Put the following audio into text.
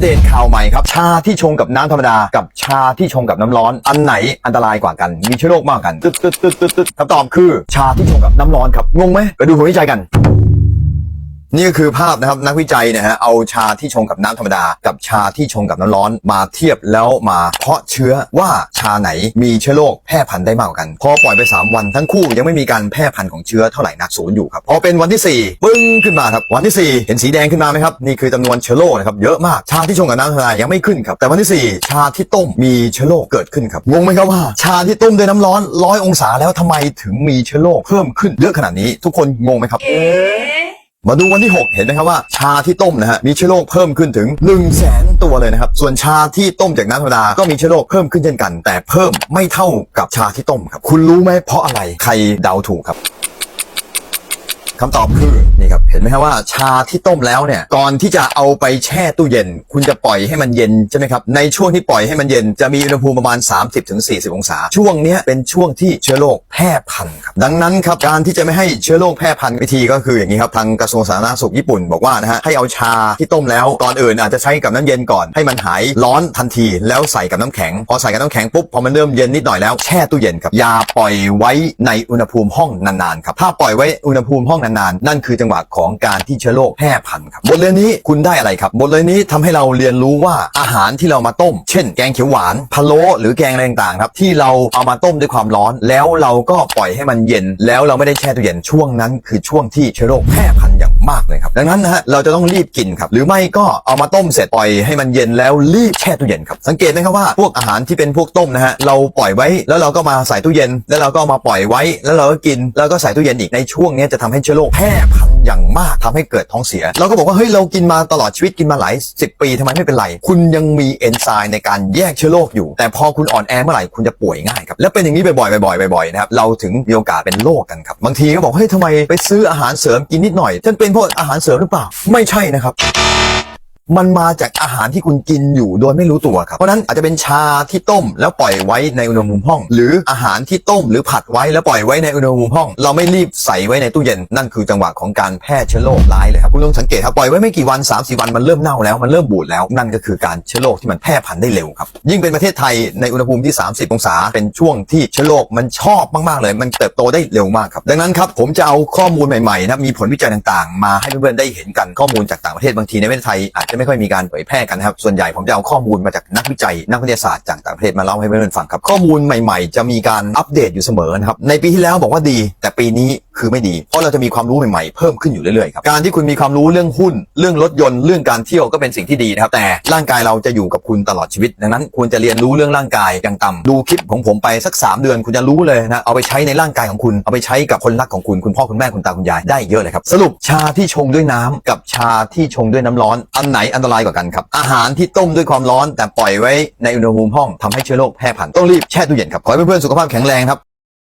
เดตข่าวใหม่ครับ ชาที่ชงกับน้ำธรรมดา กับชาที่ชงกับน้ำร้อน อันไหนอันตรายกว่ากัน มีเชื้อโรคมากกันตึ๊ดตึ๊ดตึ๊ดตึ๊ดตึ๊ดคำตอบคือ ชาที่ชงกับน้ำร้อนครับ งงไหมไปดูผลวิจัยกัน นี่ก็คือภาพนะครับนักวิจัยนะฮะเอาชาที่ชงกับน้ำธรรมดา กับชาที่ชงกับน้ำร้อนมาเทียบแล้วมาเพาะเชื้อว่าชาไหนมีเชื้อโรคแพร่พันธุ์ได้มากกว่ากัน พอปล่อยไป 3 วันทั้งคู่ยังไม่มีการแพร่พันธุ์ของเชื้อเท่าไหร่นักศูนย์อยู่ครับพอเป็นวันที่ 4 ปึ้งขึ้นมาครับวันที่ 4 เห็นสีแดงขึ้นมาไหมครับนี่คือจำนวนเชื้อโรคนะครับเยอะมากชาที่ชงกับน้ำธรรมดายังไม่ขึ้นครับแต่วันที่ 4 ชาที่ต้มมีเชื้อโรคเกิดขึ้นครับงงไหมครับว่า ชาที่ต้มด้วยน้ำร้อนร้อยองศาแล้วทำไมถึงมีเชื้อโรคเพิ่มขึ้นเยอะขนาดนี้ ทุกคนงงไหมครับ มาดูวันที่ 6 เห็นไหมครับว่าชาที่ต้มนะฮะมีเชื้อโรคเพิ่มขึ้นถึง 1 0 0 0 0แสนตัวเลยนะครับ ส่วนชาที่ต้มจากน้ำธรรมดาก็มีเชื้อโรคเพิ่มขึ้นเช่นกัน แต่เพิ่มไม่เท่ากับชาที่ต้มครับ คุณรู้ไหมเพราะอะไรใครเดาถูกครับ คำตอบคือนี่ครับเห็นไหมครับว่าชาที่ต้มแล้วเนี่ยก่อนที่จะเอาไปแช่ตู้เย็น คุณจะปล่อยให้มันเย็นใช่ไหมครับในช่วงที่ปล่อยให้มันเย็นจะมีอุณหภูมิประมาณ 30-40 องศา ช่วงนี้เป็นช่วงที่เชื้อโรคแพร่พันธุ์ครับดังนั้นครับการที่จะไม่ให้เชื้อโรคแพร่พันธุ์วิธีก็คืออย่างนี้ครับทางกระทรวงสาธารณสุขญี่ปุ่นบอกว่านะฮะให้เอาชาที่ต้มแล้วก่อนอื่นอาจจะใช้กับน้ำเย็นก่อนให้มันหายร้อนทันที แล้วใส่กับน้ำแข็ง พอใส่กับน้ำแข็งปุ๊บพอมันเริ่มเย็นนิดหน่อยแล้วแช่ตู้เย็นครับอย่าปล่อยไว้ในอุณหภูมิห้องนานๆครับถ้าปล่อยไว้อุณหภูมิห้องนานๆ นั่นคือจังหวะของการที่เชื้อโรคแพร่พันธุ์ครับบทเรียนนี้คุณได้อะไรครับบทเรียนนี้ทำให้เราเรียนรู้ว่าอาหารที่เรามาต้ม เช่น แกงเขียวหวานพะโล้หรือแกงอะไรต่างๆครับที่เราเอามาต้มด้วยความร้อน แล้วเราก็ปล่อยให้มันเย็น แล้วเราไม่ได้แช่ตู้เย็นช่วงนั้น คือช่วงที่เชื้อโรคแพร่พันธุ์อย่าง มากเลยครับ ดังนั้นนะฮะเราจะต้องรีบกินครับ หรือไม่ก็เอามาต้มเสร็จปล่อยให้มันเย็นแล้วรีบแช่ตู้เย็นครับ สังเกตไหมครับว่าพวกอาหารที่เป็นพวกต้มนะฮะเราปล่อยไว้แล้วเราก็มาใส่ตู้เย็น แล้วเราก็มาปล่อยไว้ แล้วเราก็กินแล้วก็ใส่ตู้เย็นอีกในช่วงนี้จะทำให้เชื้อโรคแพร่พันธุ์อย่างมากทำให้เกิดท้องเสีย เราก็บอกว่าเฮ้ยเรากินมาตลอดชีวิตกินมาหลายสิบปีทำไมไม่เป็นไร คุณยังมีเอนไซม์ในการแยกเชื้อโรคอยู่ แต่พอคุณอ่อนแอเมื่อไหร่คุณจะป่วยง่ายครับและเป็นอย่างนี้บ่อยๆบ่อยๆบ่อยๆนะครับเราถึงมีโอกาสเป็นโรคกันครับบางทีก็บอกเฮ้ยทำไมไปซื้ออาหารเสริมกินนิดหน่อยฉันเป็นเพราะอาหารเสริมหรือเปล่า ไม่ใช่นะครับ มันมาจากอาหารที่คุณกินอยู่โดยไม่รู้ตัวครับ เพราะนั้นอาจจะเป็นชาที่ต้มแล้วปล่อยไว้ในอุณหภูมิห้อง หรืออาหารที่ต้มหรือผัดไว้แล้วปล่อยไว้ในอุณหภูมิห้อง เราไม่รีบใส่ไว้ในตู้เย็นนั่นคือจังหวะของการแพร่เชื้อโรคร้ายเลยครับคุณลองสังเกตครับปล่อยไว้ไม่กี่วัน3าสี่วันมันเริ่มเน่าแล้วมันเริ่มบูดแล้วนั่นก็คือการเชื้อโรคที่มันแพร่พันธุ์ได้เร็วครับยิ่งเป็นประเทศไทยในอุณหภูมิที่ 30 องศา เป็นช่วงที่เชื้อโรคมันชอบมากๆเลย มันเติบโตได้เร็วมากครับดังนั้นครับผมจะเอาข้อมูลใหม่ๆนะมีผลวิจัยต่างๆ มาให้เพื่อนๆได้เห็นกันข้อมูลจากต่างประเทศบางทีในประเทศไทยอาจจะไม่ค่อยมีการเผยแพร่กันนะครับ ส่วนใหญ่ผมจะเอาข้อมูลมาจากนักวิจัย นักวิทยาศาสตร์จากต่างประเทศมาเล่าให้เพื่อนๆฟังครับ ข้อมูลใหม่ๆ จะมีการอัปเดตอยู่เสมอนะครับ ในปีที่แล้วบอกว่าดี แต่ปีนี้ คือไม่ดี เพราะเราจะมีความรู้ใหม่ๆเพิ่มขึ้นอยู่เรื่อยๆครับการที่คุณมีความรู้เรื่องหุ้น เรื่องรถยนต์เรื่องการเที่ยวก็เป็นสิ่งที่ดีนะครับแต่ร่างกายเราจะอยู่กับคุณตลอดชีวิต ดังนั้นควรจะเรียนรู้เรื่องร่างกายอย่างต่ำดูคลิปของผมไปสัก 3 เดือนคุณจะรู้เลยนะเอาไปใช้ในร่างกายของคุณ เอาไปใช้กับคนรักของคุณคุณพ่อคุณแม่คุณตาคุณยายได้เยอะเลยครับสรุปชาที่ชงด้วยน้ำกับชาที่ชงด้วยน้ำร้อน อันไหนอันตรายกว่ากันครับอาหารที่ต้มด้วยความร้อน แต่ปล่อยไว้ในอุณหภูมิห้องทำให้เชื้อโรคแพร่พันธุ์ต้องรีบแช่ตู้เย็นครับขอให้เพื่อนๆสุขภาพแข็งแรงครับ